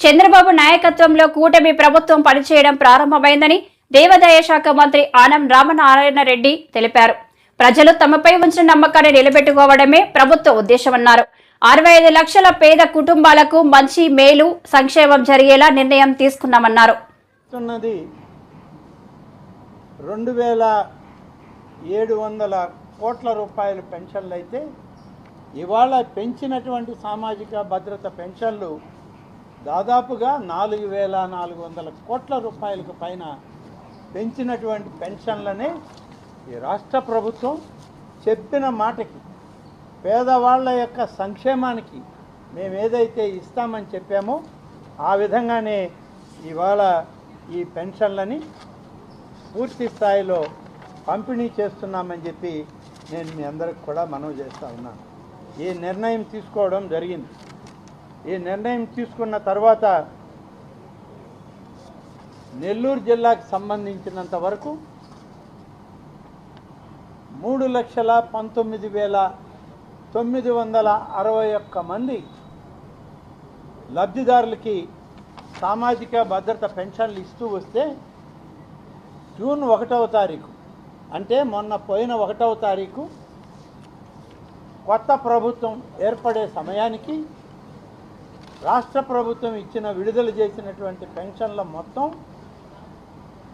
చంద్రబాబు నాయకత్వంలో కూటమి ప్రభుత్వం పనిచేయడం ప్రారంభమైందని దేవాదాయ శాఖ మంత్రి ఆనం రామనారాయణ రెడ్డి తెలిపారు. ప్రజలు తమపై ఉంచిన నమ్మకాన్ని నిలబెట్టుకోవడమే ప్రభుత్వ ఉద్దేశమన్నారు. అరవై ఐదు లక్షల పేద కుటుంబాలకు మంచి మేలు సంక్షేమం జరిగేలా నిర్ణయం తీసుకున్నామన్నారు. రెండు వేల ఏడు వందల కోట్ల రూపాయల పెన్షన్లు అయితే ఇవాళ పెంచినటువంటి సామాజిక భద్రత పెన్షన్లు దాదాపుగా నాలుగు వేల నాలుగు వందల కోట్ల రూపాయలకు పైన పెంచినటువంటి పెన్షన్లని ఈ రాష్ట్ర ప్రభుత్వం చెప్పిన మాటకి పేదవాళ్ళ యొక్క సంక్షేమానికి మేము ఏదైతే ఇస్తామని చెప్పామో ఆ విధంగానే ఇవాళ ఈ పెన్షన్లని పూర్తి స్థాయిలో పంపిణీ చేస్తున్నామని చెప్పి నేను మీ అందరికి కూడా మనవి చేస్తా ఉన్నాను ఈ నిర్ణయం తీసుకోవడం జరిగింది. ఈ నిర్ణయం తీసుకున్న తర్వాత నెల్లూరు జిల్లాకు సంబంధించినంత వరకు మూడు లక్షల పంతొమ్మిది వేల తొమ్మిది వందల అరవై ఒక్క మంది లబ్ధిదారులకి సామాజిక భద్రత పెన్షన్లు ఇస్తూ వస్తే జూన్ ఒకటవ తారీఖు అంటే మొన్న పోయిన ఒకటవ తారీఖు కొత్త ప్రభుత్వం ఏర్పడే సమయానికి రాష్ట్ర ప్రభుత్వం ఇచ్చిన విడుదల చేసినటువంటి పెన్షన్ల మొత్తం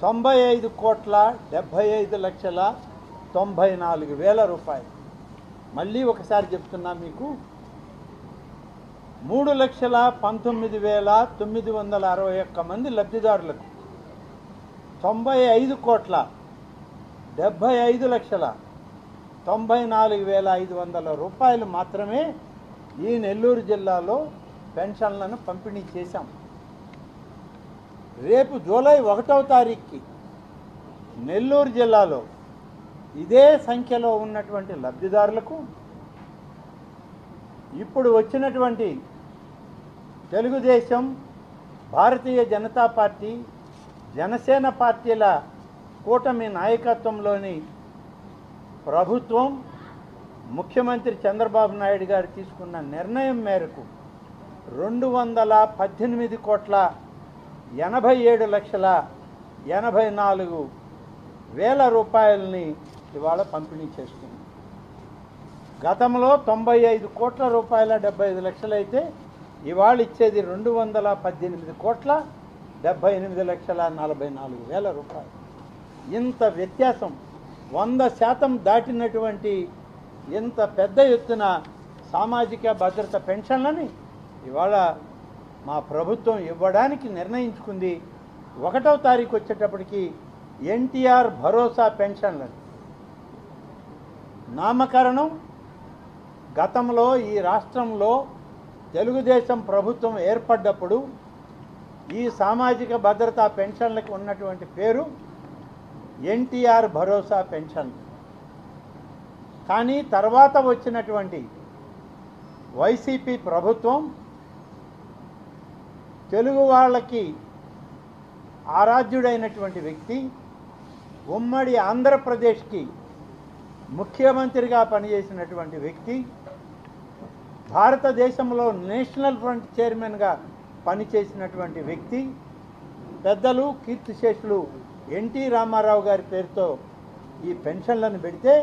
తొంభై ఐదు కోట్ల డెబ్భై ఐదు లక్షల తొంభై నాలుగు వేల రూపాయలు. మళ్ళీ ఒకసారి చెప్తున్నా మీకు మూడు లక్షల పంతొమ్మిది వేల తొమ్మిది వందల అరవై ఒక్క మంది లబ్ధిదారులకు తొంభై ఐదు కోట్ల డెబ్భై ఐదు లక్షల తొంభై నాలుగు వేల ఐదు వందల రూపాయలు మాత్రమే ఈ నెల్లూరు జిల్లాలో పెన్షన్లను పంపిణీ చేశాం. రేపు జూలై ఒకటవ తారీఖుకి నెల్లూరు జిల్లాలో ఇదే సంఖ్యలో ఉన్నటువంటి లబ్ధిదారులకు ఇప్పుడు వచ్చినటువంటి తెలుగుదేశం భారతీయ జనతా పార్టీ జనసేన పార్టీల కూటమి నాయకత్వంలోని ప్రభుత్వం ముఖ్యమంత్రి చంద్రబాబు నాయుడు గారు తీసుకున్న నిర్ణయం మేరకు రెండు వందల పద్దెనిమిది కోట్ల ఎనభై ఏడు లక్షల ఎనభై నాలుగు వేల రూపాయలని ఇవాళ పంపిణీ చేస్తుంది. గతంలో తొంభై ఐదు కోట్ల రూపాయల డెబ్బై ఐదు లక్షలైతే ఇవాళ ఇచ్చేది రెండు వందల పద్దెనిమిది కోట్ల డెబ్బై ఎనిమిది లక్షల నలభై నాలుగు వేల రూపాయలు. ఇంత వ్యత్యాసం వంద శాతం దాటినటువంటి ఇంత పెద్ద ఎత్తున సామాజిక భద్రత పెన్షన్లని ఇవాళ మా ప్రభుత్వం ఇవ్వడానికి నిర్ణయించుకుంది. ఒకటవ తారీఖు వచ్చేటప్పటికి ఎన్టీఆర్ భరోసా పెన్షన్లను నామకరణం గతంలో ఈ రాష్ట్రంలో తెలుగుదేశం ప్రభుత్వం ఏర్పడ్డప్పుడు ఈ సామాజిక భద్రతా పెన్షన్లకు ఉన్నటువంటి పేరు ఎన్టీఆర్ భరోసా పెన్షన్. కానీ తర్వాత వచ్చినటువంటి వైసీపీ ప్రభుత్వం తెలుగు వాళ్ళకి ఆరాధ్యుడైనటువంటి వ్యక్తి ఉమ్మడి ఆంధ్రప్రదేశ్కి ముఖ్యమంత్రిగా పనిచేసినటువంటి వ్యక్తి భారతదేశంలో నేషనల్ ఫ్రంట్ చైర్మన్గా పనిచేసినటువంటి వ్యక్తి పెద్దలు కీర్తిశేషులు ఎన్టీ రామారావు గారి పేరుతో ఈ పెన్షన్లను పెడితే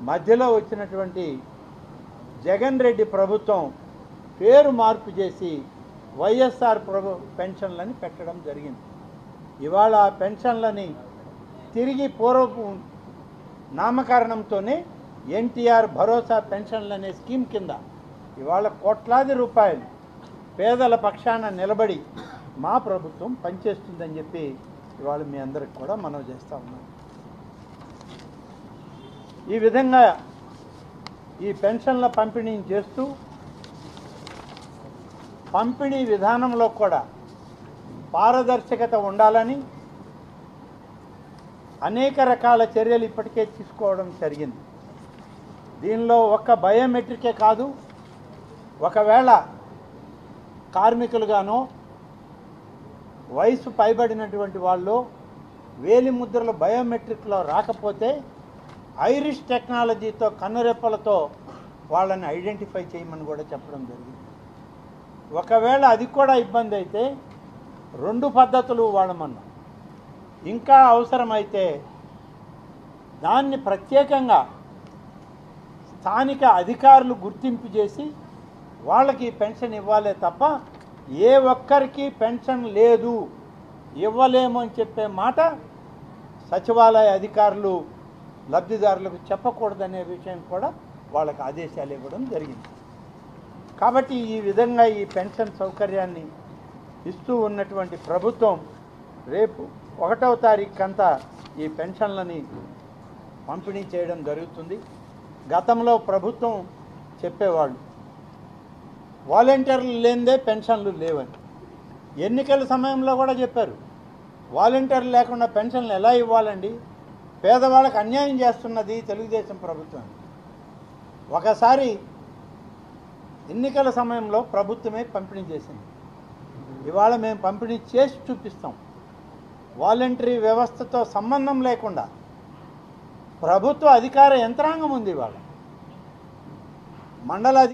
మధ్యలో వచ్చినటువంటి జగన్ రెడ్డి ప్రభుత్వం పేరు మార్పు చేసి వైఎస్ఆర్ ప్రభు పెన్షన్లని పెట్టడం జరిగింది. ఇవాళ ఆ పెన్షన్లని తిరిగి పూర్వపు నామకరణంతోనే ఎన్టీఆర్ భరోసా పెన్షన్లు అనే స్కీమ్ కింద ఇవాళ కోట్లాది రూపాయలు పేదల పక్షాన నిలబడి మా ప్రభుత్వం పనిచేస్తుందని చెప్పి ఇవాళ మీ అందరికి కూడా మనవి చేస్తూ ఉన్నాం. ఈ విధంగా ఈ పెన్షన్ల పంపిణీ చేస్తూ పంపిణీ విధానంలో కూడా పారదర్శకత ఉండాలని అనేక రకాల చర్యలు ఇప్పటికే తీసుకోవడం జరిగింది. దీనిలో ఒక్క బయోమెట్రికే కాదు ఒకవేళ కార్మికులుగానో వయసు పైబడినటువంటి వాళ్ళు వేలి ముద్రలు బయోమెట్రిక్లో రాకపోతే ఐరిష్ టెక్నాలజీతో కన్నురెప్పలతో వాళ్ళని ఐడెంటిఫై చేయమని కూడా చెప్పడం జరిగింది. ఒకవేళ అది కూడా ఇబ్బంది అయితే రెండు పద్ధతులు వాడమన్నాం ఇంకా అవసరమైతే దాన్ని ప్రత్యేకంగా స్థానిక అధికారులు గుర్తింపు చేసి వాళ్ళకి పెన్షన్ ఇవ్వాలే తప్ప ఏ ఒక్కరికి పెన్షన్ లేదు ఇవ్వలేము అని చెప్పే మాట సచివాలయ అధికారులు లబ్ధిదారులకు చెప్పకూడదనే విషయం కూడా వాళ్ళకి ఆదేశాలు ఇవ్వడం జరిగింది. కాబట్టి ఈ విధంగా ఈ పెన్షన్ సౌకర్యాన్ని ఇస్తూ ఉన్నటువంటి ప్రభుత్వం రేపు ఒకటవ తారీఖంతా ఈ పెన్షన్లని పంపిణీ చేయడం జరుగుతుంది. గతంలో ప్రభుత్వం చెప్పేవాళ్ళు వాలంటీర్లు లేనిదే పెన్షన్లు లేవని. ఎన్నికల సమయంలో కూడా చెప్పారు వాలంటీర్లు లేకుండా పెన్షన్లు ఎలా ఇవ్వాలండి? పేదవాళ్ళకి అన్యాయం చేస్తున్నది తెలుగుదేశం ప్రభుత్వం. ఒకసారి ఎన్నికల సమయంలో ప్రభుత్వమే పంపిణీ చేసింది. ఇవాళ మేము పంపిణీ చేసి చూపిస్తాం. వాలంటరీ వ్యవస్థతో సంబంధం లేకుండా ప్రభుత్వ అధికార యంత్రాంగం ఉంది ఇవాళ. మండల